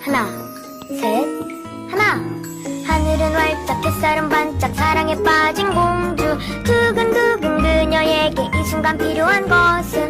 하나, 셋, 하나. 하늘은 활짝, 햇살은 반짝, 사랑에 빠진 공주. 두근두근 그녀에게 이 순간 필요한 것은